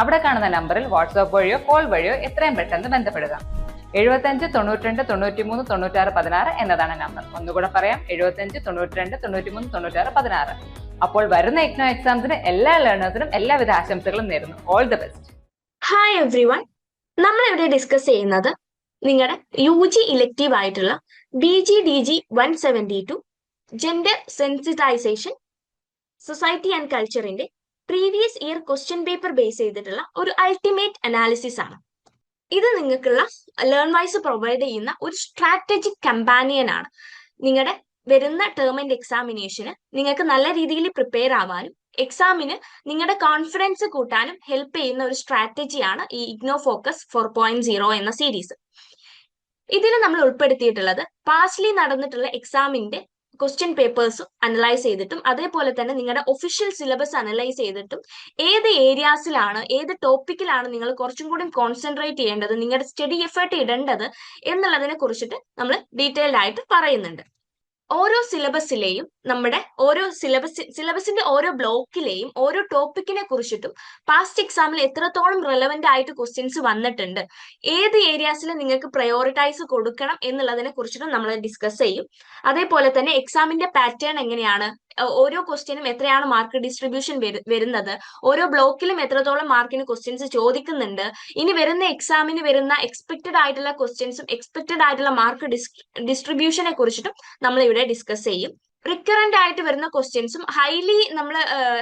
അവിടെ കാണുന്ന നമ്പറിൽ വാട്സ്ആപ്പ് വഴിയോ കോൾ വഴിയോ എത്രയും പെട്ടെന്ന് ബന്ധപ്പെടുക. എഴുപത്തഞ്ച് തൊണ്ണൂറ്റിരണ്ട് തൊണ്ണൂറ്റിമൂന്ന് തൊണ്ണൂറ്റാറ് പതിനാറ് എന്നതാണ് നമ്പർ. ഒന്നുകൂടെ പറയാം എഴുപത്തഞ്ച് തൊണ്ണൂറ്റിരണ്ട് തൊണ്ണൂറ്റിമൂന്ന് തൊണ്ണൂറ്റാറ് പതിനാറ്. അപ്പോൾ വരുന്ന എക്നോ എക്സാംസിന് എല്ലാ ലേണേഴ്സിനും എല്ലാവിധ ആശംസകളും നേരുന്നു. All the best hi everyone നമ്മൾ ഇവിടെ ഡിസ്കസ് ചെയ്യുന്നത് നിങ്ങളുടെ യു ജി ഇലക്റ്റീവ് ആയിട്ടുള്ള B G D G one seventy two gender sensitisation society and കൾച്ചറിന്റെ previous year question paper base ചെയ്തിട്ടുള്ള ഒരു അൾട്ടിമേറ്റ് അനാലിസിസ് ആണ്. ഇത് നിങ്ങൾക്കുള്ള ലേൺ വൈസ് പ്രൊവൈഡ് ചെയ്യുന്ന ഒരു സ്ട്രാറ്റജിക് കമ്പാനിയൻ ആണ്. നിങ്ങളുടെ വരുന്ന ടേം ആൻഡ് എക്സാമിനേഷന് നിങ്ങൾക്ക് നല്ല രീതിയിൽ പ്രിപ്പയർ ആവാനും എക്സാമിന് നിങ്ങളുടെ കോൺഫിഡൻസ് കൂട്ടാനും ഹെൽപ്പ് ചെയ്യുന്ന ഒരു സ്ട്രാറ്റജിയാണ് ഈ IGNOU focus four point zero എന്ന സീരീസ് ഇതിൽ നമ്മൾ ഉൾപ്പെടുത്തിയിട്ടുള്ളത് പാസ്ലി നടന്നിട്ടുള്ള എക്സാമിന്റെ ക്വസ്റ്റ്യൻ പേപ്പേഴ്സും അനലൈസ് ചെയ്തിട്ടും അതേപോലെ തന്നെ നിങ്ങളുടെ ഒഫീഷ്യൽ സിലബസ് അനലൈസ് ചെയ്തിട്ടും ഏത് ഏരിയാസിലാണ് ഏത് ടോപ്പിക്കിലാണ് നിങ്ങൾ കുറച്ചും കൂടി കോൺസെൻട്രേറ്റ് ചെയ്യേണ്ടത് നിങ്ങളുടെ സ്റ്റഡി എഫേർട്ട് ഇടേണ്ടത് എന്നുള്ളതിനെ കുറിച്ചിട്ട് നമ്മൾ ഡീറ്റെയിൽഡ് ആയിട്ട് പറയുന്നുണ്ട്. ഓരോ സിലബസിലെയും നമ്മുടെ ഓരോ സിലബസ് സിലബസിന്റെ ഓരോ ബ്ലോക്കിലെയും ഓരോ ടോപ്പിക്കിനെ കുറിച്ചിട്ടും പാസ്റ്റ് എക്സാമിൽ എത്രത്തോളം റെലവെന്റ് ആയിട്ട് ക്വസ്റ്റ്യൻസ് വന്നിട്ടുണ്ട് ഏത് ഏരിയാസിൽ നിങ്ങൾക്ക് പ്രയോറിറ്റൈസ് കൊടുക്കണം എന്നുള്ളതിനെ കുറിച്ചിട്ടും നമ്മൾ ഡിസ്കസ് ചെയ്യും. അതേപോലെ തന്നെ എക്സാമിന്റെ പാറ്റേൺ എങ്ങനെയാണ്? ഓരോ ക്വസ്റ്റ്യനും എത്രയാണ് മാർക്ക് ഡിസ്ട്രിബ്യൂഷൻ വരുന്നത്? ഓരോ ബ്ലോക്കിലും എത്രത്തോളം മാർക്കിന് ക്വസ്റ്റ്യൻസ് ചോദിക്കുന്നുണ്ട്? ഇനി വരുന്ന എക്സാമിന് വരുന്ന എക്സ്പെക്റ്റഡ് ആയിട്ടുള്ള ക്വസ്റ്റ്യൻസും എക്സ്പെക്റ്റഡ് ആയിട്ടുള്ള മാർക്ക് ഡിസ്ട്രിബ്യൂഷനെ കുറിച്ചിട്ടും നമ്മൾ ഇവിടെ ഡിസ്കസ് ചെയ്യും. റിക്കറന്റ് ആയിട്ട് വരുന്ന ക്വസ്റ്റ്യൻസും ഹൈലി നമ്മൾ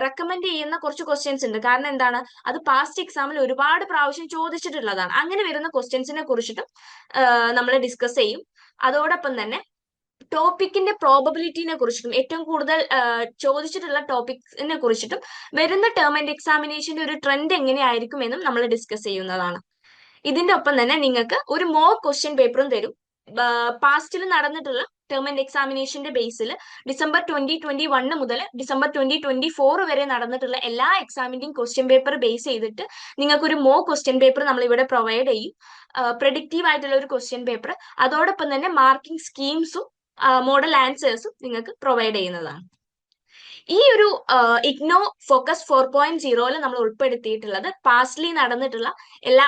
റെക്കമെൻഡ് ചെയ്യുന്ന കുറച്ച് ക്വസ്റ്റ്യൻസ് ഉണ്ട്. കാരണം എന്താണ്? അത് പാസ്റ്റ് എക്സാമിൽ ഒരുപാട് പ്രാവശ്യം ചോദിച്ചിട്ടുള്ളതാണ്. അങ്ങനെ വരുന്ന ക്വസ്റ്റ്യൻസിനെ കുറിച്ചിട്ടും നമ്മൾ ഡിസ്കസ് ചെയ്യും. അതോടൊപ്പം തന്നെ ടോപ്പിക്കിന്റെ പ്രോബബിലിറ്റിനെ കുറിച്ചിട്ടും ഏറ്റവും കൂടുതൽ ചോദിച്ചിട്ടുള്ള ടോപ്പിക്സിനെ കുറിച്ചിട്ടും വരുന്ന ടേം ആൻഡ് എക്സാമിനേഷന്റെ ഒരു ട്രെൻഡ് എങ്ങനെയായിരിക്കും എന്നും നമ്മൾ ഡിസ്കസ് ചെയ്യുന്നതാണ്. ഇതിന്റെ ഒപ്പം തന്നെ നിങ്ങൾക്ക് ഒരു മോർ ക്വസ്റ്റ്യൻ പേപ്പറും തരും. പാസ്റ്റിൽ നടന്നിട്ടുള്ള ടേം ആൻഡ് എക്സാമിനേഷന്റെ ബേസിൽ ഡിസംബർ ട്വന്റി ട്വന്റി വണ്ണ് മുതൽ ഡിസംബർ ട്വന്റി ട്വന്റി ഫോർ വരെ നടന്നിട്ടുള്ള എല്ലാ എക്സാമിന്റെയും ക്വസ്റ്റ്യൻ പേപ്പർ ബേസ് ചെയ്തിട്ട് നിങ്ങൾക്ക് ഒരു മോ ക്വസ്റ്റ്യൻ പേപ്പർ നമ്മൾ ഇവിടെ പ്രൊവൈഡ് ചെയ്യും പ്രഡിക്റ്റീവ് ആയിട്ടുള്ള ഒരു ക്വസ്റ്റ്യൻ പേപ്പർ അതോടൊപ്പം തന്നെ മാർക്കിംഗ് സ്കീംസും മോഡൽ ആൻസേഴ്സും നിങ്ങൾക്ക് പ്രൊവൈഡ് ചെയ്യുന്നതാണ്. ഈ ഒരു ഇഗ്നോ ഫോക്കസ് ഫോർ പോയിന്റ് സീറോയിൽ നമ്മൾ ഉൾപ്പെടുത്തിയിട്ടുള്ളത് പാസ്റ്റ്ലി നടന്നിട്ടുള്ള എല്ലാ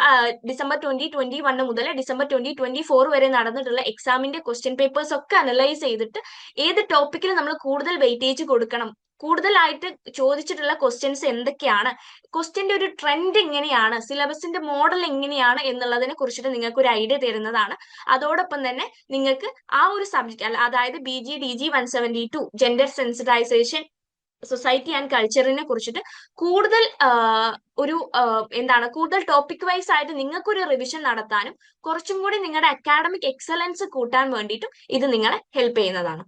ഡിസംബർ ട്വന്റി ട്വന്റി വൺ മുതൽ ഡിസംബർ ട്വന്റി ട്വന്റി ഫോർ വരെ നടന്നിട്ടുള്ള എക്സാമിന്റെ ക്വസ്റ്റ്യൻ പേപ്പേഴ്സ് ഒക്കെ അനലൈസ് ചെയ്തിട്ട് ഏത് ടോപ്പിക്കിൽ നമ്മൾ കൂടുതൽ വെയിറ്റേജ് കൊടുക്കണം കൂടുതലായിട്ട് ചോദിച്ചിട്ടുള്ള ക്വസ്റ്റ്യൻസ് എന്തൊക്കെയാണ്? ക്വസ്റ്റ്യന്റെ ഒരു ട്രെൻഡ് എങ്ങനെയാണ്? സിലബസിന്റെ മോഡൽ എങ്ങനെയാണ് എന്നുള്ളതിനെ കുറിച്ചിട്ട് നിങ്ങൾക്ക് ഒരു ഐഡിയ തരുന്നതാണ്. അതോടൊപ്പം തന്നെ നിങ്ങൾക്ക് ആ ഒരു സബ്ജക്ട് അതായത് B G D G one seventy two gender sensitisation society and കൾച്ചറിനെ കുറിച്ചിട്ട് കൂടുതൽ ഒരു എന്താണ് കൂടുതൽ ടോപ്പിക് വൈസ് ആയിട്ട് നിങ്ങൾക്കൊരു റിവിഷൻ നടത്താനും കുറച്ചും കൂടി നിങ്ങളുടെ അക്കാഡമിക് എക്സലൻസ് കൂട്ടാൻ വേണ്ടിയിട്ടും ഇത് നിങ്ങളെ ഹെൽപ്പ് ചെയ്യുന്നതാണ്.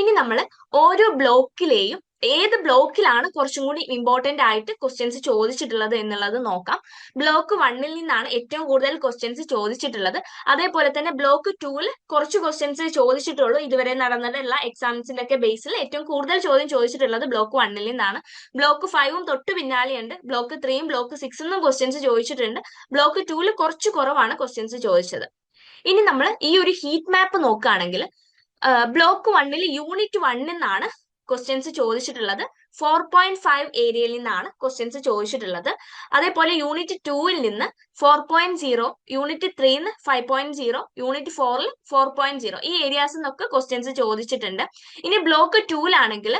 ഇനി നമ്മൾ ഓരോ ബ്ലോക്കിലെയും ഏത് ബ്ലോക്കിലാണ് കുറച്ചും കൂടി ഇമ്പോർട്ടന്റ് ആയിട്ട് ക്വസ്റ്റ്യൻസ് ചോദിച്ചിട്ടുള്ളത് എന്നുള്ളത് നോക്കാം. ബ്ലോക്ക് വണ്ണിൽ നിന്നാണ് ഏറ്റവും കൂടുതൽ ക്വസ്റ്റ്യൻസ് ചോദിച്ചിട്ടുള്ളത്. അതേപോലെ തന്നെ ബ്ലോക്ക് ടൂവിൽ കുറച്ച് ക്വസ്റ്റ്യൻസ് ചോദിച്ചിട്ടുള്ളൂ. ഇതുവരെ നടന്നിട്ടുള്ള എക്സാംസിന്റെ ഒക്കെ ബേസിൽ ഏറ്റവും കൂടുതൽ ചോദ്യം ചോദിച്ചിട്ടുള്ളത് ബ്ലോക്ക് വണ്ണിൽ നിന്നാണ്. ബ്ലോക്ക് ഫൈവും തൊട്ട് പിന്നാലെയുണ്ട് ബ്ലോക്ക് ത്രീയും ബ്ലോക്ക് സിക്സിന്നും ക്വസ്റ്റ്യൻസ് ചോദിച്ചിട്ടുണ്ട്. ബ്ലോക്ക് ടൂവിൽ കുറച്ച് കുറവാണ് ക്വസ്റ്റ്യൻസ് ചോദിച്ചത്. ഇനി നമ്മൾ ഈ ഒരു ഹീറ്റ് മാപ്പ് നോക്കുകയാണെങ്കിൽ ബ്ലോക്ക് വണ്ണിൽ യൂണിറ്റ് വണ്ണിൽ നിന്നാണ് ക്വസ്റ്റ്യൻസ് ചോദിച്ചിട്ടുള്ളത്. ഫോർ പോയിന്റ് ഫൈവ് ഏരിയയിൽ നിന്നാണ് ക്വസ്റ്റ്യൻസ് ചോദിച്ചിട്ടുള്ളത്. അതേപോലെ യൂണിറ്റ് ടൂവിൽ നിന്ന് ഫോർ പോയിന്റ് സീറോ യൂണിറ്റ് ത്രീന്ന് ഫൈവ് പോയിന്റ് സീറോ യൂണിറ്റ് ഫോറിൽ ഫോർ പോയിന്റ് സീറോ ഈ ഏരിയാസിൽ നിന്നൊക്കെ ക്വസ്റ്റ്യൻസ് ചോദിച്ചിട്ടുണ്ട്. ഇനി ബ്ലോക്ക് ടൂവിലാണെങ്കിൽ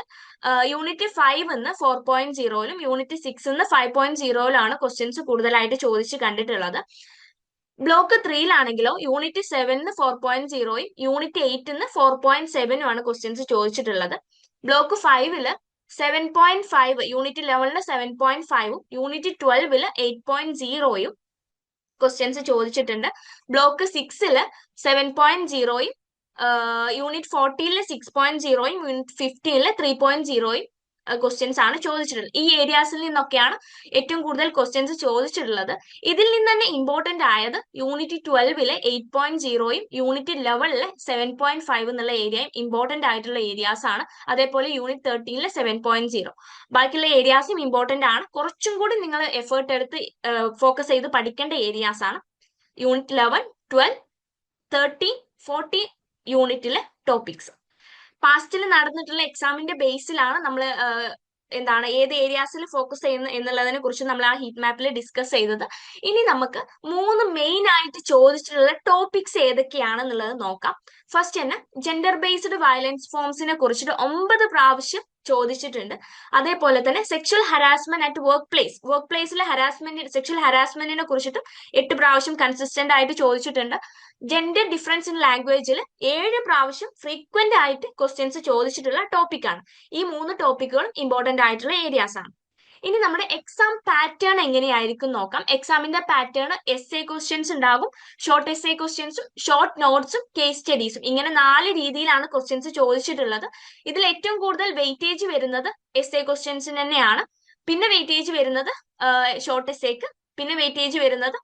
യൂണിറ്റ് ഫൈവ് എന്ന് ഫോർ പോയിന്റ് സീറോയിലും യൂണിറ്റ് സിക്സ് എന്ന് ഫൈവ് പോയിന്റ് സീറോയിലാണ് ക്വസ്റ്റ്യൻസ് കൂടുതലായിട്ട് ചോദിച്ച് കണ്ടിട്ടുള്ളത്. ബ്ലോക്ക് ത്രീയിലാണെങ്കിലോ യൂണിറ്റ് സെവനിന്ന് ഫോർ പോയിന്റ് സീറോയും യൂണിറ്റ് എയ്റ്റിന്ന് ഫോർ പോയിന്റ് സെവനും ആണ് ക്വസ്റ്റ്യൻസ് ചോദിച്ചിട്ടുള്ളത്. ബ്ലോക്ക് ഫൈവിൽ സെവൻ പോയിന്റ് ഫൈവ് യൂണിറ്റ് ലെവലിന് സെവൻ പോയിന്റ് ഫൈവും യൂണിറ്റ് ട്വൽവിൽ എയ്റ്റ് പോയിന്റ് സീറോയും ക്വസ്റ്റ്യൻസ് ചോദിച്ചിട്ടുണ്ട്. ബ്ലോക്ക് സിക്സിൽ സെവൻ പോയിന്റ് സീറോയും യൂണിറ്റ് ഫോർട്ടീനിലെ സിക്സ് പോയിന്റ് സീറോയും യൂണിറ്റ് ഫിഫ്റ്റീനിലെ ത്രീ പോയിന്റ് സീറോയും ക്വസ്റ്റ്യൻസ് ആണ് ചോദിച്ചിട്ടുള്ളത്. ഈ ഏരിയാസിൽ നിന്നൊക്കെയാണ് ഏറ്റവും കൂടുതൽ ക്വസ്റ്റ്യൻസ് ചോദിച്ചിട്ടുള്ളത്. ഇതിൽ നിന്ന് തന്നെ ഇമ്പോർട്ടന്റ് ആയത് യൂണിറ്റ് ട്വൽവിലെ എയ്റ്റ് പോയിന്റ് സീറോയും യൂണിറ്റ് ലെവലിലെ സെവൻ പോയിന്റ് ഫൈവ് എന്നുള്ള ഏരിയയും ഇമ്പോർട്ടന്റ് ആയിട്ടുള്ള ഏരിയാസ് ആണ്. അതേപോലെ യൂണിറ്റ് തേർട്ടീനിലെ സെവൻ പോയിന്റ് സീറോ ബാക്കിയുള്ള ഏരിയാസും ഇമ്പോർട്ടന്റ് ആണ്. കുറച്ചും കൂടി നിങ്ങൾ എഫേർട്ട് എടുത്ത് ഫോക്കസ് ചെയ്ത് പഠിക്കേണ്ട ഏരിയാസ് ആണ്. Unit eleven twelve thirteen fourteen യൂണിറ്റിലെ ടോപ്പിക്സ് പാസ്റ്റിൽ നടന്നിട്ടുള്ള എക്സാമിന്റെ ബേസിലാണ് നമ്മൾ എന്താണ് ഏത് ഏരിയാസിൽ ഫോക്കസ് ചെയ്യുന്നത് എന്നുള്ളതിനെ കുറിച്ച് നമ്മൾ ആ ഹീറ്റ് മാപ്പിൽ ഡിസ്കസ് ചെയ്തത്. ഇനി നമുക്ക് മൂന്ന് മെയിൻ ആയിട്ട് ചോദിച്ചിട്ടുള്ള ടോപ്പിക്സ് ഏതൊക്കെയാണെന്നുള്ളത് നോക്കാം. ഫസ്റ്റ് തന്നെ ജെൻഡർ ബേസ്ഡ് വയലൻസ് ഫോംസിനെ കുറിച്ചിട്ട് ഒമ്പത് പ്രാവശ്യം ചോദിച്ചിട്ടുണ്ട്. അതേപോലെ തന്നെ sexual harassment at work place വർക്ക് പ്ലേസിലെ ഹരാസ്മെന്റ് സെക്ഷൽ ഹരാസ്മെന്റിനെ കുറിച്ചിട്ടും എട്ട് പ്രാവശ്യം കൺസിസ്റ്റന്റ് ആയിട്ട് ചോദിച്ചിട്ടുണ്ട്. ജെൻഡർ ഡിഫറൻസ് ഇൻ ലാംഗ്വേജിൽ ഏഴ് പ്രാവശ്യം ഫ്രീക്വന്റ് ആയിട്ട് ക്വസ്റ്റ്യൻസ് ചോദിച്ചിട്ടുള്ള ടോപ്പിക്കാണ് ഈ മൂന്ന് ടോപ്പിക്കുകളും ഇമ്പോർട്ടന്റ് ആയിട്ടുള്ള ഏരിയാസ് ആണ്. ഇനി നമ്മുടെ എക്സാം പാറ്റേൺ എങ്ങനെയായിരിക്കും നോക്കാം. എക്സാമിന്റെ പാറ്റേൺ എസ് എ ക്വസ്റ്റ്യൻസ് ഉണ്ടാകും ഷോർട്ട് എസ് എ ക്വസ്റ്റ്യൻസും ഷോർട്ട് നോട്ട്സും കേസ് സ്റ്റഡീസും ഇങ്ങനെ നാല് രീതിയിലാണ് ക്വസ്റ്റ്യൻസ് ചോദിച്ചിട്ടുള്ളത്. ഇതിൽ ഏറ്റവും കൂടുതൽ വെയിറ്റേജ് വരുന്നത് എസ് എ ക്വസ്റ്റ്യൻസിന് തന്നെയാണ്. പിന്നെ വെയിറ്റേജ് വരുന്നത് ഷോർട്ട് എസ് എക്ക് പിന്നെ വെയിറ്റേജ് വരുന്നത്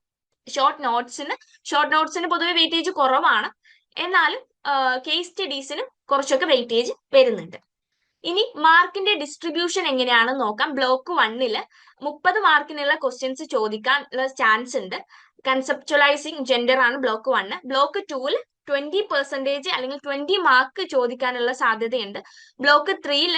ഷോർട്ട് നോട്ട്സിന് ഷോർട്ട് നോട്ട്സിന് പൊതുവെ വെയിറ്റേജ് കുറവാണ്. എന്നാലും കേസ് സ്റ്റഡീസിനും കുറച്ചൊക്കെ വെയിറ്റേജ് വരുന്നുണ്ട്. ഇനി മാർക്കിന്റെ ഡിസ്ട്രിബ്യൂഷൻ എങ്ങനെയാണെന്ന് നോക്കാം. ബ്ലോക്ക് വണ്ണിൽ മുപ്പത് മാർക്കിനുള്ള ക്വസ്റ്റ്യൻസ് ചോദിക്കാൻ ചാൻസ് ഉണ്ട്. കൺസെപ്ച്വലൈസിങ് ജെൻഡർ ആണ് ബ്ലോക്ക് വണ്ണ് ബ്ലോക്ക് ടൂവിൽ ട്വന്റി പെർസെന്റേജ് അല്ലെങ്കിൽ ട്വന്റി മാർക്ക് ചോദിക്കാനുള്ള സാധ്യതയുണ്ട്. ബ്ലോക്ക് ത്രീയിൽ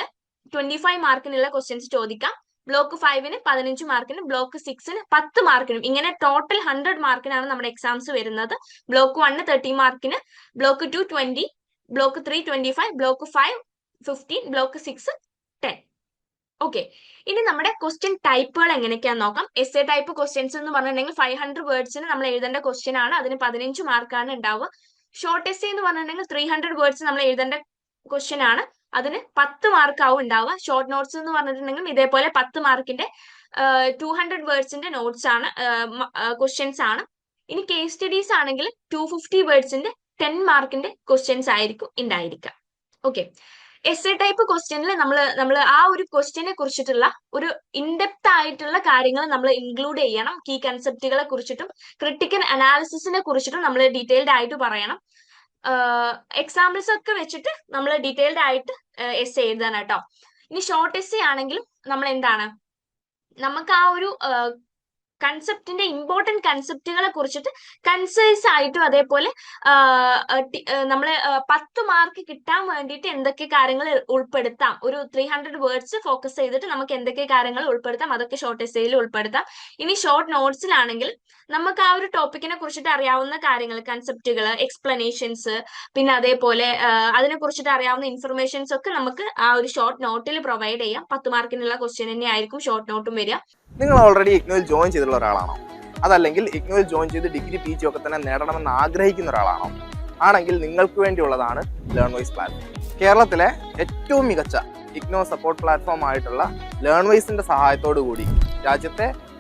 ട്വന്റി ഫൈവ് മാർക്കിനുള്ള ക്വസ്റ്റ്യൻസ് ചോദിക്കാം. ബ്ലോക്ക് ഫൈവിന് പതിനഞ്ച് മാർക്കിനും ബ്ലോക്ക് സിക്സിന് പത്ത് മാർക്കിനും ഇങ്ങനെ ടോട്ടൽ ഹൺഡ്രഡ് മാർക്കിനാണ് നമ്മുടെ എക്സാംസ് വരുന്നത്. ബ്ലോക്ക് വണ്ണ് തേർട്ടി മാർക്കിന് block two twenty block three twenty five block five fifteen block six ten okay ഇനി നമ്മുടെ ക്വസ്റ്റ്യൻ ടൈപ്പുകൾ എങ്ങനെയൊക്കെയാന്ന് നോക്കാം. എസ് എ ടൈപ്പ് ക്വസ്റ്റ്യൻസ് എന്ന് പറഞ്ഞിട്ടുണ്ടെങ്കിൽ ഫൈവ് ഹൺഡ്രഡ് വേർഡ്സിന് നമ്മൾ എഴുതേണ്ട ക്വസ്റ്റ്യൻ ആണ്. അതിന് പതിനഞ്ച് മാർക്കാണ് ഉണ്ടാവുക. ഷോർട്ട് എസ് എന്ന് പറഞ്ഞിട്ടുണ്ടെങ്കിൽ ത്രീ ഹൺഡ്രഡ് വേർഡ്സ് നമ്മൾ എഴുതേണ്ട ക്വസ്റ്റ്യൻ ആണ്. അതിന് പത്ത് മാർക്കാവും ഉണ്ടാവുക. ഷോർട്ട് നോട്ട്സ് എന്ന് പറഞ്ഞിട്ടുണ്ടെങ്കിൽ ഇതേപോലെ പത്ത് മാർക്കിന്റെ ടു ഹൺഡ്രഡ് വേർഡ്സിന്റെ നോട്ട്സ് ആണ് ക്വസ്റ്റ്യൻസ് ആണ്. ഇനി കേസ് സ്റ്റഡീസ് ആണെങ്കിൽ ടു ഫിഫ്റ്റി വേർഡ്സിന്റെ ടെൻ മാർക്കിന്റെ ക്വസ്റ്റ്യൻസ് ആയിരിക്കും ഉണ്ടായിരിക്കുക. ഓക്കെ എസ് എ ടൈപ്പ് ക്വസ്റ്റ്യനിൽ നമ്മൾ നമ്മൾ ആ ഒരു ക്വസ്റ്റ്യനെ കുറിച്ചിട്ടുള്ള ഒരു ഇൻഡെപ്ത് ആയിട്ടുള്ള കാര്യങ്ങൾ നമ്മൾ ഇൻക്ലൂഡ് ചെയ്യണം. കീ കൺസെപ്റ്റുകളെ കുറിച്ചിട്ടും ക്രിട്ടിക്കൽ അനാലിസിസിനെ കുറിച്ചിട്ടും നമ്മൾ ഡീറ്റെയിൽഡ് ആയിട്ട് പറയണം. എക്സാമ്പിൾസ് ഒക്കെ വെച്ചിട്ട് നമ്മൾ ഡീറ്റെയിൽഡ് ആയിട്ട് എസ് എഴുതാനാട്ടോ. ഇനി ഷോർട്ട് എസ് ആണെങ്കിലും നമ്മൾ എന്താണ് നമുക്ക് ആ ഒരു കൺസെപ്റ്റിന്റെ ഇമ്പോർട്ടന്റ് കൺസെപ്റ്റുകളെ കുറിച്ചിട്ട് കൺസൈസ് ആയിട്ടും അതേപോലെ നമ്മൾ പത്ത് മാർക്ക് കിട്ടാൻ വേണ്ടിയിട്ട് എന്തൊക്കെ കാര്യങ്ങൾ ഉൾപ്പെടുത്താം. ഒരു ത്രീ ഹൺഡ്രഡ് വേർഡ്സ് ഫോക്കസ് ചെയ്തിട്ട് നമുക്ക് എന്തൊക്കെ കാര്യങ്ങൾ ഉൾപ്പെടുത്താം. അതൊക്കെ ഷോർട്ട് എസ്സേയിൽ ഉൾപ്പെടുത്താം. ഇനി ഷോർട്ട് നോട്ട്സിലാണെങ്കിൽ നമുക്ക് ആ ഒരു ടോപ്പിക്കിനെ കുറിച്ചിട്ട് അറിയാവുന്ന കാര്യങ്ങൾ കൺസെപ്റ്റുകൾ എക്സ്പ്ലനേഷൻസ് പിന്നെ അതേപോലെ അതിനെ കുറിച്ചിട്ട് അറിയാവുന്ന ഇൻഫർമേഷൻസ് ഒക്കെ നമുക്ക് ആ ഒരു ഷോർട്ട് നോട്ടിൽ പ്രൊവൈഡ് ചെയ്യാം. പത്ത് മാർക്കിനുള്ള ക്വസ്റ്റ്യൻ തന്നെ ആയിരിക്കും ഷോർട്ട് നോട്ടും വരിക. നിങ്ങൾ ഓൾറെഡി ഇഗ്നോയിൽ ജോയിൻ ചെയ്തിട്ടുള്ള ഒരാളാണോ? അതല്ലെങ്കിൽ ഇഗ്നോയിൽ ജോയിൻ ചെയ്ത് ഡിഗ്രി പി ജി ഒക്കെ തന്നെ നേടണമെന്ന് ആഗ്രഹിക്കുന്ന ഒരാളാണോ? ആണെങ്കിൽ നിങ്ങൾക്ക് വേണ്ടിയുള്ളതാണ് ലേൺ വൈസ് പ്ലാറ്റ്ഫോം കേരളത്തിലെ ഏറ്റവും മികച്ച ഇഗ്നോ സപ്പോർട്ട് പ്ലാറ്റ്ഫോം ആയിട്ടുള്ള ലേൺ വൈസിന്റെ സഹായത്തോടു കൂടി രാജ്യത്തെ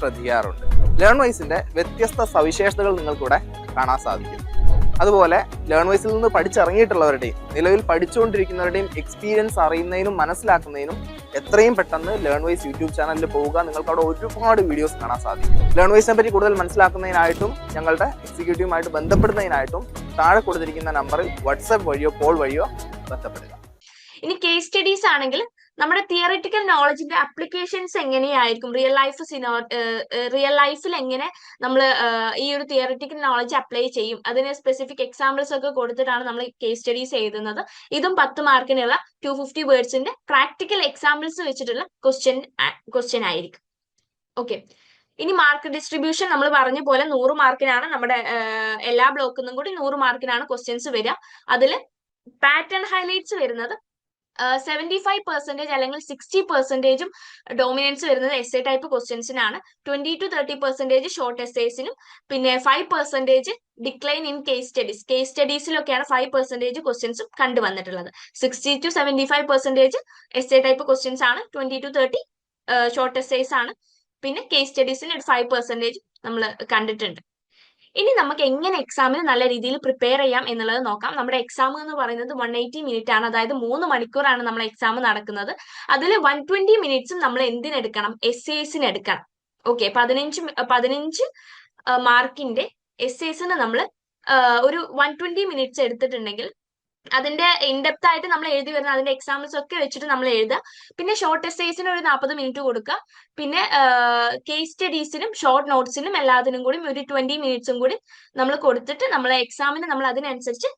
ശ്രദ്ധിക്കാറുണ്ട്. ലേൺ വൈസിന്റെ വ്യത്യസ്ത സവിശേഷതകൾ നിങ്ങൾക്കിവിടെ കാണാൻ സാധിക്കും. അതുപോലെ ലേൺ വൈസിൽ നിന്ന് പഠിച്ചിറങ്ങിയിട്ടുള്ളവരുടെയും നിലവിൽ പഠിച്ചുകൊണ്ടിരിക്കുന്നവരുടെയും എക്സ്പീരിയൻസ് അറിയുന്നതിനും മനസ്സിലാക്കുന്നതിനും എത്രയും പെട്ടെന്ന് ലേൺ വൈസ് യൂട്യൂബ് ചാനലിൽ പോവുക. നിങ്ങൾക്ക് അവിടെ ഒരുപാട് വീഡിയോസ് കാണാൻ സാധിക്കും. ലേൺ വൈസിനെ പറ്റി കൂടുതൽ മനസ്സിലാക്കുന്നതിനായിട്ടും ഞങ്ങളുടെ എക്സിക്യൂട്ടീവുമായിട്ട് ബന്ധപ്പെടുന്നതിനായിട്ടും താഴെ കൊടുത്തിരിക്കുന്ന നമ്പറിൽ വാട്സപ്പ് വഴിയോ കോൾ വഴിയോ ബന്ധപ്പെടുക. ഇനി കേസ് സ്റ്റഡീസ് ആണെങ്കിൽ നമ്മുടെ തിയറിറ്റിക്കൽ നോളജിന്റെ അപ്ലിക്കേഷൻസ് എങ്ങനെയായിരിക്കും? റിയൽ ലൈഫ് സിനോ റിയൽ ലൈഫിൽ എങ്ങനെ നമ്മൾ ഈ ഒരു തിയറിറ്റിക്കൽ നോളജ് അപ്ലൈ ചെയ്യും? അതിന് സ്പെസിഫിക് എക്സാമ്പിൾസ് ഒക്കെ കൊടുത്തിട്ടാണ് നമ്മൾ കേസ് സ്റ്റഡീസ് എഴുതുന്നത്. ഇതും പത്ത് മാർക്കിനുള്ള ടു ഫിഫ്റ്റി വേർഡ്സിന്റെ പ്രാക്ടിക്കൽ എക്സാമ്പിൾസ് വെച്ചിട്ടുള്ള ക്വസ്റ്റ്യൻ ക്വസ്റ്റ്യൻ ആയിരിക്കും. ഓക്കെ ഇനി മാർക്ക് ഡിസ്ട്രിബ്യൂഷൻ നമ്മൾ പറഞ്ഞ പോലെ നൂറ് മാർക്കിനാണ് നമ്മുടെ എല്ലാ ബ്ലോക്കിൽ നിന്നും കൂടി നൂറ് മാർക്കിനാണ് ക്വസ്റ്റ്യൻസ് വരിക. അതിൽ പാറ്റേൺ ഹൈലൈറ്റ്സ് വരുന്നത് സെവന്റി ഫൈവ് പെർസെന്റേജ് അല്ലെങ്കിൽ സിക്സ്റ്റി പെർസെന്റേജും ഡോമിനൻസ് വരുന്നത് S A type ക്വസ്റ്റ്യൻസിനാണ് twenty to thirty percentage short എസ്സേസിനും പിന്നെ five percentage decline in case studies case സ്റ്റഡീസിലൊക്കെയാണ് five percentage ക്വസ്റ്റ്യൻസും കണ്ടുവന്നിട്ടുള്ളത്. Sixty to seventy five percentage S A type questions ആണ് twenty to thirty short essays ആണ്. പിന്നെ case സ്റ്റഡീസിന് ഒരു five percentage നമ്മൾ കണ്ടിട്ടുണ്ട്. ഇനി നമുക്ക് എങ്ങനെ എക്സാമിന് നല്ല രീതിയിൽ പ്രിപ്പയർ ചെയ്യാം എന്നുള്ളത് നോക്കാം. നമ്മുടെ എക്സാം എന്ന് പറയുന്നത് വൺ എയ്റ്റി മിനിറ്റ് ആണ്. അതായത് മൂന്ന് മണിക്കൂറാണ് നമ്മുടെ എക്സാം നടക്കുന്നത്. അതിൽ വൺ ട്വന്റി മിനിറ്റ്സും നമ്മൾ എന്തിനെടുക്കണം? എസ് എസിന് എടുക്കണം. ഓക്കെ പതിനഞ്ച് പതിനഞ്ച് മാർക്കിന്റെ എസ് എസിന് നമ്മൾ ഒരു വൺ ട്വന്റി മിനിറ്റ്സ് എടുത്തിട്ടുണ്ടെങ്കിൽ അതിന്റെ ഇൻഡെപ്ത് ആയിട്ട് നമ്മൾ എഴുതി വരുന്ന അതിന്റെ എക്സാമ്പിൾസ് ഒക്കെ വെച്ചിട്ട് നമ്മൾ എഴുതുക. പിന്നെ ഷോർട്ട് എസ്സേസിന് ഒരു നാൽപ്പത് മിനിറ്റ് കൊടുക്കുക. പിന്നെ കേസ് സ്റ്റഡീസിനും ഷോർട്ട് നോട്ട്സിനും എല്ലാത്തിനും കൂടി ഒരു ട്വന്റി മിനിറ്റ്സും കൂടി നമ്മൾ കൊടുത്തിട്ട് നമ്മൾ എക്സാമിന് നമ്മൾ അതിനനുസരിച്ച്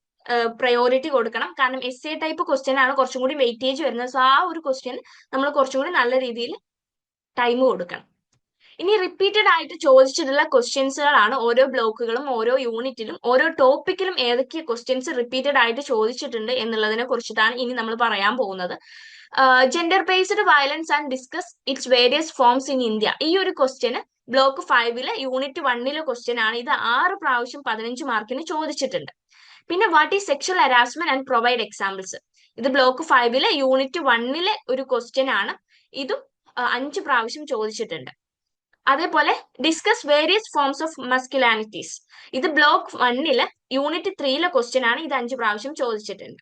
പ്രയോറിറ്റി കൊടുക്കണം. കാരണം എസ് എ ടൈപ്പ് ക്വസ്റ്റ്യൻ ആണ് കുറച്ചും കൂടി വെയിറ്റേജ് വരുന്നത്. സോ ആ ഒരു ക്വസ്റ്റ്യൻ നമ്മൾ കുറച്ചും കൂടി നല്ല രീതിയിൽ ടൈം കൊടുക്കണം. ഇനി റിപ്പീറ്റഡ് ആയിട്ട് ചോദിച്ചിട്ടുള്ള ക്വസ്റ്റ്യൻസുകളാണ് ഓരോ ബ്ലോക്കുകളും ഓരോ യൂണിറ്റിലും ഓരോ ടോപ്പിക്കിലും ഏതൊക്കെ ക്വസ്റ്റ്യൻസ് റിപ്പീറ്റഡ് ആയിട്ട് ചോദിച്ചിട്ടുണ്ട് എന്നുള്ളതിനെ കുറിച്ചിട്ടാണ് ഇനി നമ്മൾ പറയാൻ പോകുന്നത്. Gender based violence and discuss its various forms in India ഈ ഒരു ക്വസ്റ്റ്യന് ബ്ലോക്ക് ഫൈവിൽ യൂണിറ്റ് വണ്ണിലെ ക്വസ്റ്റ്യൻ ആണ്. ഇത് ആറ് പ്രാവശ്യം പതിനഞ്ച് മാർക്കിന് ചോദിച്ചിട്ടുണ്ട്. പിന്നെ what is sexual harassment and provide examples ഇത് ബ്ലോക്ക് ഫൈവിലെ യൂണിറ്റ് വണ്ണിലെ ഒരു ക്വസ്റ്റ്യൻ ആണ്. ഇതും അഞ്ച് പ്രാവശ്യം ചോദിച്ചിട്ടുണ്ട്. അതേപോലെ discuss various forms of masculinities ഇത് ബ്ലോക്ക് വണ്ണിൽ യൂണിറ്റ് ത്രീയിലെ ക്വസ്റ്റ്യൻ ആണ് ഇത് അഞ്ച് പ്രാവശ്യം ചോദിച്ചിട്ടുണ്ട്.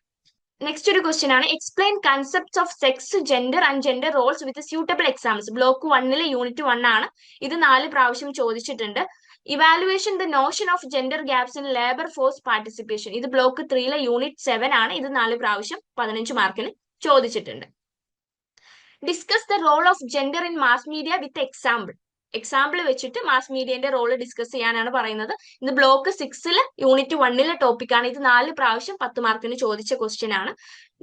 നെക്സ്റ്റ് ഒരു ക്വസ്റ്റ്യൻ ആണ്. Explain concepts of sex gender and gender roles with suitable exams block വണ്ണിലെ യൂണിറ്റ് വൺ ആണ്. ഇത് നാല് പ്രാവശ്യം ചോദിച്ചിട്ടുണ്ട്. Evaluation the notion of gender gaps in labour force participation ഇത് ബ്ലോക്ക് ത്രീയിലെ യൂണിറ്റ് സെവൻ ആണ്. ഇത് നാല് പ്രാവശ്യം പതിനഞ്ച് മാർക്കിന് ചോദിച്ചിട്ടുണ്ട്. Discuss the role of gender in mass media with example example വെച്ചിട്ട് മാസ് മീഡിയന്റെ റോൾ ഡിസ്കസ് ചെയ്യാനാണ് പറയുന്നത്. ഇത് ബ്ലോക്ക് സിക്സിൽ യൂണിറ്റ് വണ്ണിലെ ടോപ്പിക്കാണ് ഇത് നാല് പ്രാവശ്യം പത്ത് മാർക്കിന് ചോദിച്ച ക്വസ്റ്റ്യൻ ആണ്.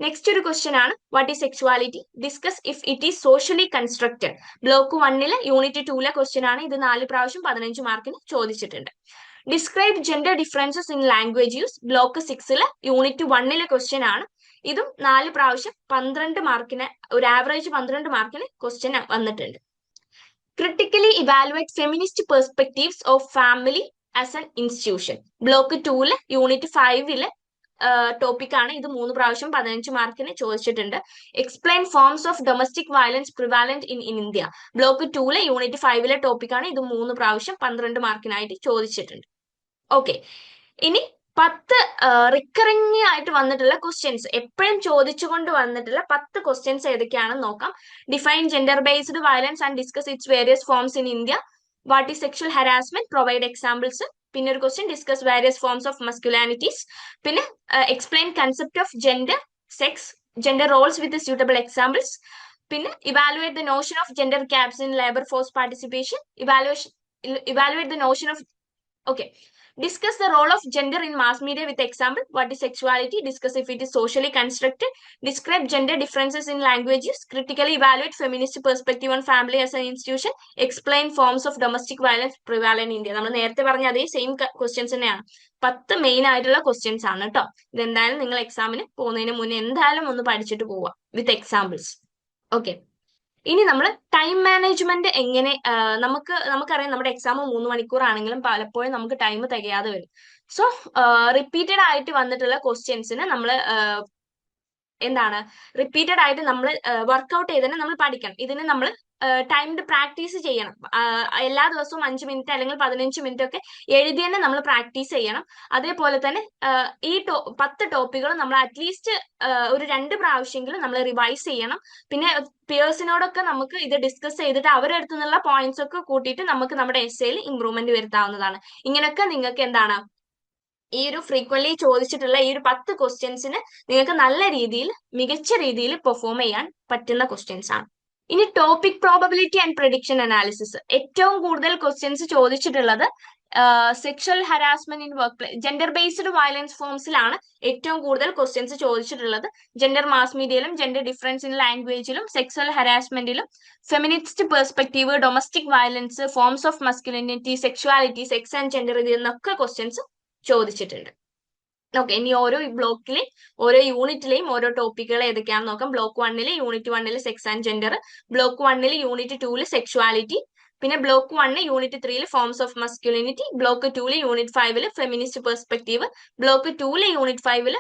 നെക്സ്റ്റ് ഒരു ക്വസ്റ്റ്യൻ ആണ്. What is sexuality discuss if it is socially constructed block വണ്ണിലെ യൂണിറ്റ് ടൂലെ ക്വസ്റ്റ്യൻ ആണ്. ഇത് നാല് പ്രാവശ്യം പതിനഞ്ച് മാർക്കിന് ചോദിച്ചിട്ടുണ്ട്. Describe gender differences in language use block സിക്സിലെ unit വണ്ണിലെ ക്വസ്റ്റ്യൻ ആണ്. ഇതും നാല് പ്രാവശ്യം പന്ത്രണ്ട് മാർക്കിന് ഒരു ആവറേജ് പന്ത്രണ്ട് മാർക്കിന് ക്വസ്റ്റ്യൻ വന്നിട്ടുണ്ട്. Critically evaluate feminist perspectives of family as an institution block tool unit ഫൈവിൽ ടോപ്പിക് ആണ്. ഇത് മൂന്ന് പ്രാവശ്യം പതിനഞ്ച് മാർക്കിന് ചോദിച്ചിട്ടുണ്ട്. Explain forms of domestic violence prevalent in India block ടൂലെ unit ഫൈവിലെ ടോപ്പിക് ആണ്. ഇത് മൂന്ന് പ്രാവശ്യം പന്ത്രണ്ട് മാർക്കിനായിട്ട് ചോദിച്ചിട്ടുണ്ട്. ഓക്കെ ഇനി പത്ത് റിക്കറിങ് ആയിട്ട് വന്നിട്ടുള്ള ക്വസ്റ്റ്യൻസ് എപ്പോഴും ചോദിച്ചുകൊണ്ട് വന്നിട്ടുള്ള പത്ത് ക്വസ്റ്റ്യൻസ് ഏതൊക്കെയാണെന്ന് നോക്കാം. Define gender based violence and discuss its various forms in India what is sexual harassment provide examples പിന്നെ ഒരു question discuss various forms of masculinities പിന്നെ explain concept of gender sex gender roles with suitable examples പിന്നെ evaluate the notion of gender gaps in labour force participation evaluation evaluate the notion of okay. Discuss the role of gender in mass media with example what is sexuality discuss if it is socially constructed describe gender differences in languages critically evaluate feminist perspective on family as an institution explain forms of domestic violence prevalent in india നമ്മൾ നേരത്തെ പറഞ്ഞ അതേ same questions തന്നെയാണ് പത്ത് main ആയിട്ടുള്ള questions ആണ് കേട്ടോ ഇതെന്തായാലും നിങ്ങൾ എക്സാമിന് പോകുന്നതിന് മുന്നേ എന്തായാലും ഒന്ന് പഠിച്ചിട്ട് പോവുക വിത്ത് എക്സാമ്പിൾസ് ഓക്കെ ഇനി നമ്മൾ ടൈം മാനേജ്മെന്റ് എങ്ങനെ നമുക്ക് നമുക്കറിയാം നമ്മുടെ എക്സാം മൂന്ന് മണിക്കൂർ ആണെങ്കിലും പലപ്പോഴും നമുക്ക് ടൈം തികയാതെ വരും. സോ റിപ്പീറ്റഡ് ആയിട്ട് വന്നിട്ടുള്ള ക്വസ്റ്റ്യൻസിന് നമ്മൾ എന്താണ്? റിപ്പീറ്റഡ് ആയിട്ട് നമ്മൾ വർക്ക്ഔട്ട് ചെയ്തതിനെ നമ്മൾ പഠിക്കണം. ഇതിന് നമ്മൾ ടൈംഡ് പ്രാക്ടീസ് ചെയ്യണം. എല്ലാ ദിവസവും അഞ്ച് മിനിറ്റ് അല്ലെങ്കിൽ പതിനഞ്ച് മിനിറ്റ് ഒക്കെ എഴുതി തന്നെ നമ്മൾ പ്രാക്ടീസ് ചെയ്യണം. അതേപോലെ തന്നെ ഈ ടോ പത്ത് ടോപ്പിക്കുകൾ നമ്മൾ അറ്റ്ലീസ്റ്റ് ഒരു രണ്ട് പ്രാവശ്യമെങ്കിലും നമ്മൾ റിവൈസ് ചെയ്യണം. പിന്നെ പിയേഴ്സിനോടൊക്കെ നമുക്ക് ഇത് ഡിസ്കസ് ചെയ്തിട്ട് അവരുടെ അടുത്തു നിന്നുള്ള പോയിന്റ്സ് ഒക്കെ കൂട്ടിയിട്ട് നമുക്ക് നമ്മുടെ എസ്സേയിൽ ഇമ്പ്രൂവ്മെന്റ് വരുത്താവുന്നതാണ്. ഇങ്ങനെയൊക്കെ നിങ്ങൾക്ക് എന്താണ്? ഈ ഒരു ഫ്രീക്വൻലി ചോദിച്ചിട്ടുള്ള ഈ ഒരു പത്ത് ക്വസ്റ്റ്യൻസിന് നിങ്ങൾക്ക് നല്ല രീതിയിൽ മികച്ച രീതിയിൽ പെർഫോം ചെയ്യാൻ പറ്റുന്ന ക്വസ്റ്റ്യൻസ് ആണ്. ഇനി topic probability and prediction analysis ഏറ്റവും കൂടുതൽ ക്വസ്റ്റ്യൻസ് ചോദിച്ചിട്ടുള്ളത് sexual harassment in workplace gender based violence ഫോംസിലാണ് ഏറ്റവും കൂടുതൽ ക്വസ്റ്റ്യൻസ് ചോദിച്ചിട്ടുള്ളത്. ജെൻഡർ മാസ് മീഡിയയിലും ജെൻഡർ ഡിഫറൻസ് ഇൻ ലാംഗ്വേജിലും sexual ഹരാസ്മെന്റിലും feminist perspective domestic violence forms of masculinity sexuality sex and gender ഇതിൽ നിന്നൊക്കെ ക്വസ്റ്റ്യൻസ് ചോദിച്ചിട്ടുണ്ട്. ഓക്കെ ഇനി ഓരോ ബ്ലോക്കിലെ ഓരോ യൂണിറ്റിലെയും ഓരോ ടോപ്പിക്കുകൾ ഏതൊക്കെയാണെന്ന് നോക്കാം. ബ്ലോക്ക് വണ്ണിൽ യൂണിറ്റ് വണ്ണിൽ സെക്സ് ആൻഡ് ജെൻഡർ ബ്ലോക്ക് വണ്ണിൽ യൂണിറ്റ് ടൂൽ സെക്ഷുവാലിറ്റി പിന്നെ ബ്ലോക്ക് വണ്ണ് യൂണിറ്റ് ത്രീയിൽ ഫോംസ് ഓഫ് മസ്ക്യുലിനിറ്റി ബ്ലോക്ക് ടൂൽ യൂണിറ്റ് ഫൈവിൽ ഫെമിനിസ്റ്റ് പെർസ്പെക്റ്റീവ് ബ്ലോക്ക് ടൂൽ യൂണിറ്റ് ഫൈവിൽ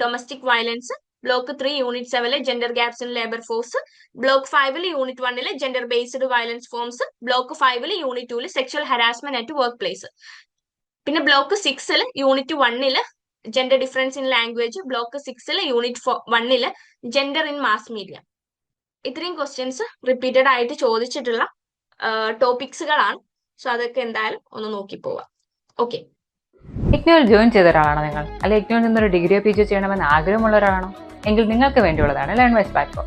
domestic violence block three unit സെവനിൽ gender gaps in labour force block ഫൈവിൽ യൂണിറ്റ് വണ്ണിൽ gender based violence forms block ഫൈവിൽ യൂണിറ്റ് ടൂൽ sexual harassment at work place പിന്നെ ബ്ലോക്ക് സിക്സിൽ യൂണിറ്റ് വണ്ണിൽ gender difference in language block സിക്സിൽ യൂണിറ്റ് വണ്ണിൽ ജെൻഡർ ഇൻ മാസ് മീഡിയ ഇത്രയും ക്വസ്റ്റ്യൻസ് റിപ്പീറ്റഡ് ആയിട്ട് ചോദിച്ചിട്ടുള്ള ടോപ്പിക്സുകളാണ് സോ അതൊക്കെ എന്തായാലും ഒന്ന് നോക്കി പോവാം. ഓക്കെ ഇഗ്നോയിൽ ജോയിൻ ചെയ്ത ഒരാളാണോ നിങ്ങൾ? അല്ലെങ്കിൽ ഇഗ്നോയിൽ നിന്നൊരു ഡിഗ്രിയോ പി ജിയോ ചെയ്യണമെന്ന് ആഗ്രഹമുള്ള ഒരാളാണോ? എങ്കിൽ നിങ്ങൾക്ക് വേണ്ടിയുള്ളതാണ് ലേൺ വൈസ് പ്ലാറ്റ്ഫോം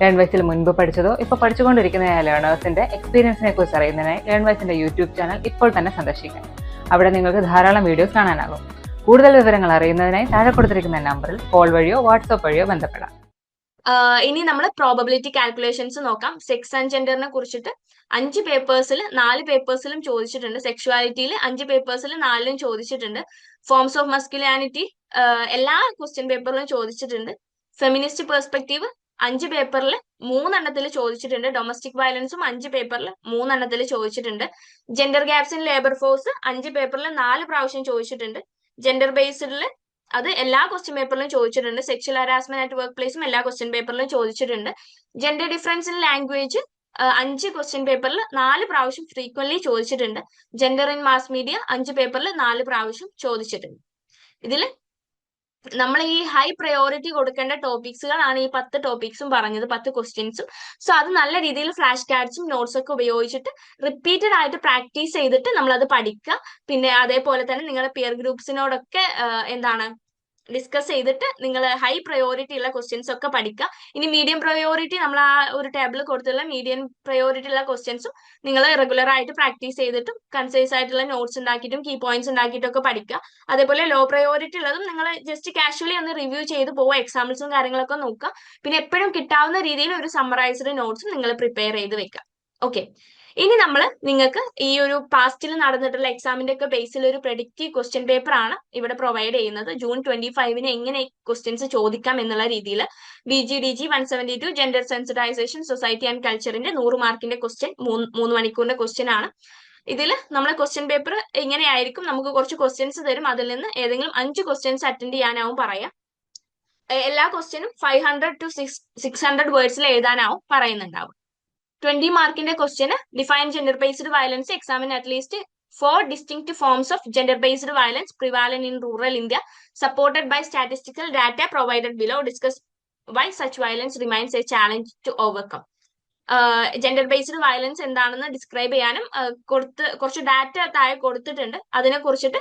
ലേൺ വൈസിൽ മുൻപ് പഠിച്ചതോ ഇപ്പോൾ പഠിച്ചുകൊണ്ടിരിക്കുന്ന ലേണേഴ്സിന്റെ എക്സ്പീരിയൻസിനെ കുറിച്ച് അറിയുന്നതിനായി ലേൺ വൈസിന്റെ യൂട്യൂബ് ചാനൽ ഇപ്പോൾ തന്നെ സന്ദർശിക്കാം. അവിടെ നിങ്ങൾക്ക് ധാരാളം വീഡിയോസ് കാണാനാകും. കൂടുതൽ വിവരങ്ങൾ അറിയുന്നതിനായി താഴെ കൊടുത്തിരിക്കുന്ന നമ്പറിൽ കോൾ വഴിയോ വാട്സ്ആപ്പ് വഴിയോ ബന്ധപ്പെടാം. ഇനി നമ്മൾ പ്രോബബിലിറ്റി കാൽക്കുലേഷൻസ് നോക്കാം. സെക്സ് ആൻഡ് ജെൻഡറിനെ കുറിച്ചിട്ട് അഞ്ച് പേപ്പേഴ്സിൽ നാല് പേപ്പേഴ്സിലും ചോദിച്ചിട്ടുണ്ട്. സെക്ഷുവാലിറ്റിയിൽ അഞ്ച് പേപ്പേഴ്സിൽ നാലിലും ചോദിച്ചിട്ടുണ്ട്. ഫോംസ് ഓഫ് മസ്കുലാനിറ്റി എല്ലാ ക്വസ്റ്റ്യൻ പേപ്പറിലും ചോദിച്ചിട്ടുണ്ട്. ഫെമിനിസ്റ്റ് പെർസ്പെക്റ്റീവ് അഞ്ച് പേപ്പറിൽ മൂന്നെണ്ണത്തിൽ ചോദിച്ചിട്ടുണ്ട്. ഡൊമസ്റ്റിക് വയലൻസും അഞ്ച് പേപ്പറിൽ മൂന്നെണ്ണത്തിൽ ചോദിച്ചിട്ടുണ്ട്. Gender gaps in labour force അഞ്ച് പേപ്പറിൽ നാല് പ്രാവശ്യം ചോദിച്ചിട്ടുണ്ട്. ജെൻഡർ ബേസ്ഡിൽ അത് എല്ലാ ക്വസ്റ്റ്യൻ പേപ്പറിലും ചോദിച്ചിട്ടുണ്ട്. സെക്ഷൽ ഹരാസ്മെന്റ് അറ്റ് വർക്ക് പ്ലേസും എല്ലാ ക്വസ്റ്റ്യൻ പേപ്പറിലും ചോദിച്ചിട്ടുണ്ട്. ജെൻഡർ ഡിഫറൻസ് ഇൻ ലാംഗ്വേജ് അഞ്ച് ക്വസ്റ്റ്യൻ പേപ്പറിൽ നാല് പ്രാവശ്യം ഫ്രീക്വൻലി ചോദിച്ചിട്ടുണ്ട്. ജെൻഡർ ഇൻ മാസ് മീഡിയ അഞ്ച് പേപ്പറിൽ നാല് പ്രാവശ്യം ചോദിച്ചിട്ടുണ്ട്. ഇതിൽ നമ്മൾ ഈ ഹൈ പ്രയോറിറ്റി കൊടുക്കേണ്ട ടോപ്പിക്സുകളാണ് ഈ പത്ത് ടോപ്പിക്സും പറഞ്ഞത് പത്ത് ക്വസ്റ്റ്യൻസും സോ അത് നല്ല രീതിയിൽ ഫ്ലാഷ് കാർഡ്സും നോട്ട്സ് ഒക്കെ ഉപയോഗിച്ചിട്ട് റിപ്പീറ്റഡ് ആയിട്ട് പ്രാക്ടീസ് ചെയ്തിട്ട് നമ്മൾ അത് പഠിക്കുക. പിന്നെ അതേപോലെ തന്നെ നിങ്ങളുടെ പിയർ ഗ്രൂപ്പ്സിനോടൊക്കെ എന്താണ് ഡിസ്കസ് ചെയ്തിട്ട് നിങ്ങൾ ഹൈ പ്രയോറിറ്റി ഉള്ള ക്വസ്റ്റ്യൻസ് ഒക്കെ പഠിക്കുക. ഇനി മീഡിയം പ്രയോറിറ്റി നമ്മൾ ആ ഒരു ടേബിൾ കൊടുത്തുള്ള മീഡിയം പ്രയോറിറ്റി ഉള്ള ക്വസ്റ്റ്യൻസും നിങ്ങൾ റെഗുലർ ആയിട്ട് പ്രാക്ടീസ് ചെയ്തിട്ടും കൺസൈസ് ആയിട്ടുള്ള നോട്ട്സ് ഉണ്ടാക്കിയിട്ടും കീ പോയിന്റ്സ് ഉണ്ടാക്കിയിട്ടും ഒക്കെ പഠിക്കുക. അതേപോലെ ലോ പ്രയോറിറ്റി ഉള്ളതും നിങ്ങൾ ജസ്റ്റ് കാഷ്വലി ഒന്ന് റിവ്യൂ ചെയ്ത് പോവുക. എക്സാമ്പിൾസും കാര്യങ്ങളൊക്കെ നോക്കുക. പിന്നെ എപ്പോഴും കിട്ടാവുന്ന രീതിയിൽ ഒരു സമ്മറൈസ്ഡ് നോട്ട്സും നിങ്ങൾ പ്രിപ്പയർ ചെയ്ത് വെക്കുക. ഓക്കെ ഇനി നമ്മൾ നിങ്ങൾക്ക് ഈ ഒരു പാസ്റ്റിൽ നടന്നിട്ടുള്ള എക്സാമിന്റെ ഒക്കെ ബേസിൽ ഒരു പ്രഡിക്റ്റീവ് ക്വസ്റ്റ്യൻ പേപ്പർ ആണ് ഇവിടെ പ്രൊവൈഡ് ചെയ്യുന്നത്. ജൂൺ ട്വന്റി ഫൈവിന് എങ്ങനെ ക്വസ്റ്റ്യൻസ് ചോദിക്കാം എന്നുള്ള രീതിയിൽ B G D G one seventy two gender sensitization society and കൾച്ചറിന്റെ നൂറ് മാർക്കിന്റെ ക്വസ്റ്റ്യൻ മൂന്ന് മണിക്കൂറിന്റെ ക്വസ്റ്റ്യൻ ആണ്. ഇതിൽ നമ്മളെ ക്വസ്റ്റ്യൻ പേപ്പർ ഇങ്ങനെയായിരിക്കും നമുക്ക് കുറച്ച് ക്വസ്റ്റ്യൻസ് തരും. അതിൽ നിന്ന് ഏതെങ്കിലും അഞ്ച് ക്വസ്റ്റ്യൻസ് അറ്റൻഡ് ചെയ്യാനാവും പറയാം. എല്ലാ ക്വസ്റ്റ്യനും five hundred to six six hundred വേർഡ്സിൽ എഴുതാനാവും പറയുന്നുണ്ടാവും. ട്വന്റി മാർക്കിന്റെ ക്വസ്റ്റ്യന് ഡിഫൈൻ ജെൻഡർ ബേസ്ഡ് വയലൻസ് എക്സാമിന് at least four distinct forms of gender based violence prevalent in rural India supported by statistical data provided below discuss why such violence remains a challenge to overcome gender based violence എന്താണെന്ന് describe ചെയ്യാനും കൊടുത്ത് കുറച്ച് data താഴെ കൊടുത്തിട്ടുണ്ട്. അതിനെ കുറിച്ചിട്ട്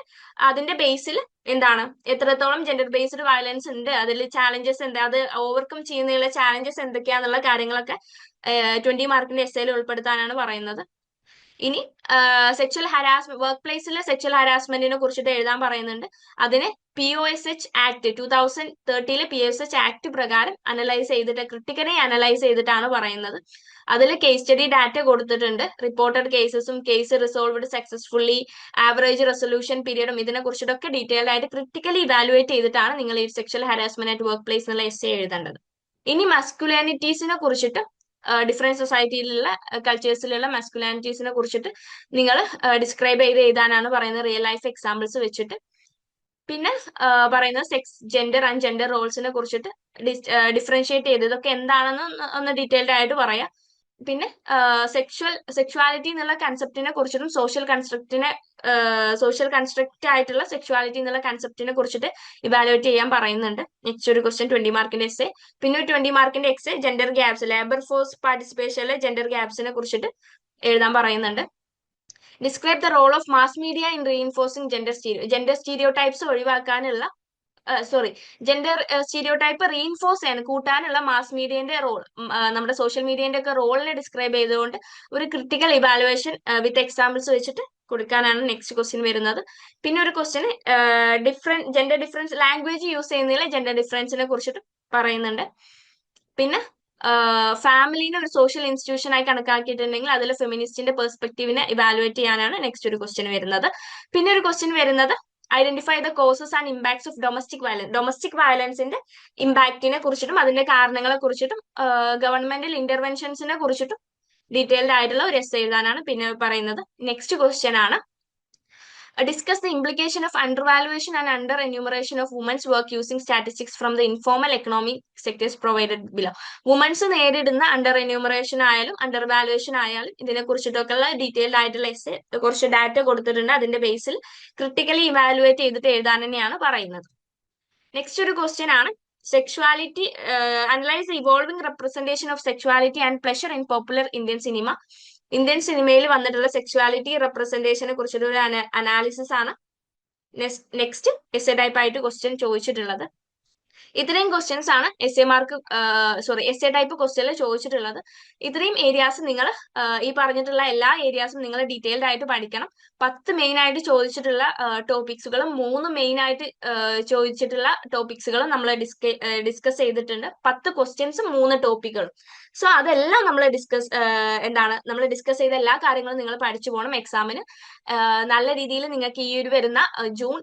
അതിന്റെ ബേസിൽ എന്താണ്? എത്രത്തോളം ജെൻഡർ ബേസ്ഡ് വയലൻസ് ഉണ്ട്? അതിൽ ചാലഞ്ചസ് എന്താ? അത് ഓവർകം ചെയ്യുന്നതിലുള്ള ചാലഞ്ചസ് എന്തൊക്കെയാന്നുള്ള കാര്യങ്ങളൊക്കെ ട്വന്റി മാർക്കിന്റെ എസ് ഉൾപ്പെടുത്താനാണ് പറയുന്നത്. ഇനി സെക്ച്വൽ ഹരാസ് വർക്ക് പ്ലേസിലെ സെക്ഷൽ ഹരാസ്മെന്റിനെ കുറിച്ചിട്ട് എഴുതാൻ പറയുന്നുണ്ട്. അതിന് P O S H act two thousand തേർട്ടിയിലെ P S H act പ്രകാരം അനലൈസ് ചെയ്തിട്ട് ക്രിട്ടിക്കലി അനലൈസ് ചെയ്തിട്ടാണ് പറയുന്നത്. അതിൽ കേസ് സ്റ്റഡി ഡാറ്റ കൊടുത്തിട്ടുണ്ട്. Reported കേസസും case resolved successfully average resolution പീരിയഡും ഇതിനെ കുറിച്ചിട്ടൊക്കെ ഡീറ്റെയിൽഡ് ആയിട്ട് ക്രിട്ടിക്കലി ഇവാലുവേറ്റ് ചെയ്തിട്ടാണ് നിങ്ങൾ ഈ sexual harassment at work place എന്നുള്ള എസ് എഴുതേണ്ടത്. ഇനി മസ്കുലാനിറ്റീസിനെ കുറിച്ചിട്ട് ഡിഫറെന്റ് സൊസൈറ്റിയിലുള്ള കൾച്ചേഴ്സിലുള്ള മസ്കുലാനിറ്റീസിനെ കുറിച്ചിട്ട് നിങ്ങൾ ഡിസ്ക്രൈബ് ചെയ്ത് എഴുതാനാണ് പറയുന്നത്. റിയൽ ലൈഫ് എക്സാമ്പിൾസ് വെച്ചിട്ട്. പിന്നെ പറയുന്നത് സെക്സ് ജെൻഡർ ആൻഡ് ജെൻഡർ റോൾസിനെ കുറിച്ചിട്ട് ഡിഫറൻഷിയേറ്റ് ചെയ്ത്. ഇതൊക്കെ എന്താണെന്ന് ഒന്ന് ഡീറ്റെയിൽഡ് ആയിട്ട് പറയാം. പിന്നെ സെക്ഷൽ സെക്ഷുവാലിറ്റി എന്നുള്ള കൺസെപ്റ്റിനെ കുറിച്ചിട്ടും സോഷ്യൽ കൺസ്ട്രക്റ്റിനെ സോഷ്യൽ കൺസ്ട്രക്റ്റ് ആയിട്ടുള്ള സെക്ഷുവാലിറ്റി എന്നുള്ള കൺസെപ്റ്റിനെ കുറിച്ചിട്ട് ഇവാലുവേറ്റ് ചെയ്യാൻ പറയുന്നുണ്ട്. നെക്സ്റ്റ് ഒരു ക്വസ്റ്റ്യൻ ട്വന്റി മാർക്കിന്റെ എസ് പിന്നെ ട്വന്റി മാർക്കിന്റെ എക്സ് ജെൻഡർ ഗ്യാപ്സ് ലേബർ ഫോഴ്സ് പാർട്ടിസിപ്പേഷനിലെ ജെൻഡർ ഗ്യാപ്സിനെ കുറിച്ചിട്ട് എഴുതാൻ പറയുന്നുണ്ട്. Describe the role of mass media in reinforcing gender stereo gender stereotypes ഒഴിവാക്കാനുള്ള സോറി ജെൻഡർ സ്റ്റീരിയോടൈപ്പ് റീഇൻഫോഴ്സ് ചെയ്യാൻ കൂട്ടാനുള്ള മാസ് മീഡിയന്റെ റോൾ നമ്മുടെ സോഷ്യൽ മീഡിയന്റെ ഒക്കെ റോളിനെ ഡിസ്ക്രൈബ് ചെയ്തുകൊണ്ട് ഒരു ക്രിട്ടിക്കൽ ഇവാലുവേഷൻ വിത്ത് എക്സാമ്പിൾസ് വെച്ചിട്ട് കൊടുക്കാനാണ് നെക്സ്റ്റ് ക്വസ്റ്റ്യൻ വരുന്നത്. പിന്നെ ഒരു question different gender difference language use ചെയ്യുന്നതിലെ gender ഡിഫറൻസിനെ കുറിച്ചിട്ട് പറയുന്നുണ്ട്. പിന്നെ ഫാമിലിനെ ഒരു സോഷ്യൽ ഇൻസ്റ്റിറ്റ്യൂഷൻ ആയി കണക്കാക്കിയിട്ടുണ്ടെങ്കിൽ അതിൽ ഫെമിനിസ്റ്റിന്റെ പെർസ്പെക്റ്റീവിനെ ഇവാലുവേറ്റ് ചെയ്യാനാണ് നെക്സ്റ്റ് ഒരു ക്വസ്റ്റ്യൻ വരുന്നത്. പിന്നെ ഒരു ക്വസ്റ്റ്യൻ വരുന്നത് identify the causes and impacts of domestic violence domestic വയലൻസിന്റെ ഇമ്പാക്റ്റിനെ കുറിച്ചിട്ടും അതിന്റെ കാരണങ്ങളെ കുറിച്ചിട്ടും ഗവൺമെന്റൽ ഇന്റർവെൻഷൻസിനെ കുറിച്ചിട്ടും ഡീറ്റെയിൽഡ് ആയിട്ടുള്ള ഒരു എസ് എഴുതാനാണ് പിന്നെ പറയുന്നത്. നെക്സ്റ്റ് ക്വസ്റ്റ്യൻ ആണ്. Discuss the implication of undervaluation and under enumeration of women's work using statistics from the informal economic sectors provided below women's നേരിടുന്ന അണ്ടർ എന്യൂമറേഷൻ ആയാലും അണ്ടർ വാലുവേഷൻ ആയാലും ഇതിനെ കുറിച്ചിട്ടൊക്കെ ഉള്ള ഡീറ്റെയിൽഡ് ആയിട്ടുള്ള എസ് കുറച്ച് ഡാറ്റ കൊടുത്തിട്ടുണ്ട്. അതിന്റെ ബേസിൽ ക്രിട്ടിക്കലി ഇവാലുവേറ്റ് ചെയ്തിട്ട് എഴുതാൻ തന്നെയാണ് പറയുന്നത്. നെക്സ്റ്റ് ഒരു ക്വസ്റ്റ്യൻ ആണ്. Sexuality analyse evolving representation of sexuality and pleasure in popular Indian cinema Indian സിനിമയിൽ വന്നിട്ടുള്ള സെക്ഷുവാലിറ്റി റെപ്രസെന്റേഷനെ കുറിച്ചുള്ള ഒരു അനാലിസിസ് ആണ്. നെക്സ്റ്റ് എസ് എ ടൈപ്പ് ആയിട്ട് ക്വസ്റ്റ്യൻ ചോദിച്ചിട്ടുള്ളത്. ഇത്രയും ക്വസ്റ്റ്യൻസ് ആണ് essay mark sorry essay type ക്വസ്റ്റ്യനിൽ ചോദിച്ചിട്ടുള്ളത്. ഇത്രയും ഏരിയാസ് നിങ്ങൾ ഈ പറഞ്ഞിട്ടുള്ള എല്ലാ ഏരിയാസും നിങ്ങൾ ഡീറ്റെയിൽഡ് ആയിട്ട് പഠിക്കണം. പത്ത് മെയിൻ ആയിട്ട് ചോദിച്ചിട്ടുള്ള ടോപ്പിക്സുകളും മൂന്ന് മെയിൻ ആയിട്ട് ചോദിച്ചിട്ടുള്ള ടോപ്പിക്സുകളും നമ്മൾ ഡിസ്ക ഡിസ്കസ് ചെയ്തിട്ടുണ്ട്. പത്ത് ക്വസ്റ്റ്യൻസും മൂന്ന് ടോപ്പിക്കുകളും സോ അതെല്ലാം നമ്മൾ ഡിസ്കസ് എന്താണ് നമ്മൾ ഡിസ്കസ് ചെയ്ത എല്ലാ കാര്യങ്ങളും നിങ്ങൾ പഠിച്ചു പോകണം എക്സാമിന് നല്ല രീതിയിൽ നിങ്ങൾക്ക് ഈ ഒരു വരുന്ന ജൂൺ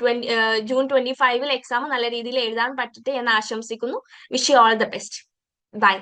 ട്വന്റി ജൂൺ ട്വന്റി ഫൈവിൽ എക്സാം നല്ല രീതിയിൽ എഴുതാൻ പറ്റട്ടെ എന്ന് ആശംസിക്കുന്നു. Wish you all the best bye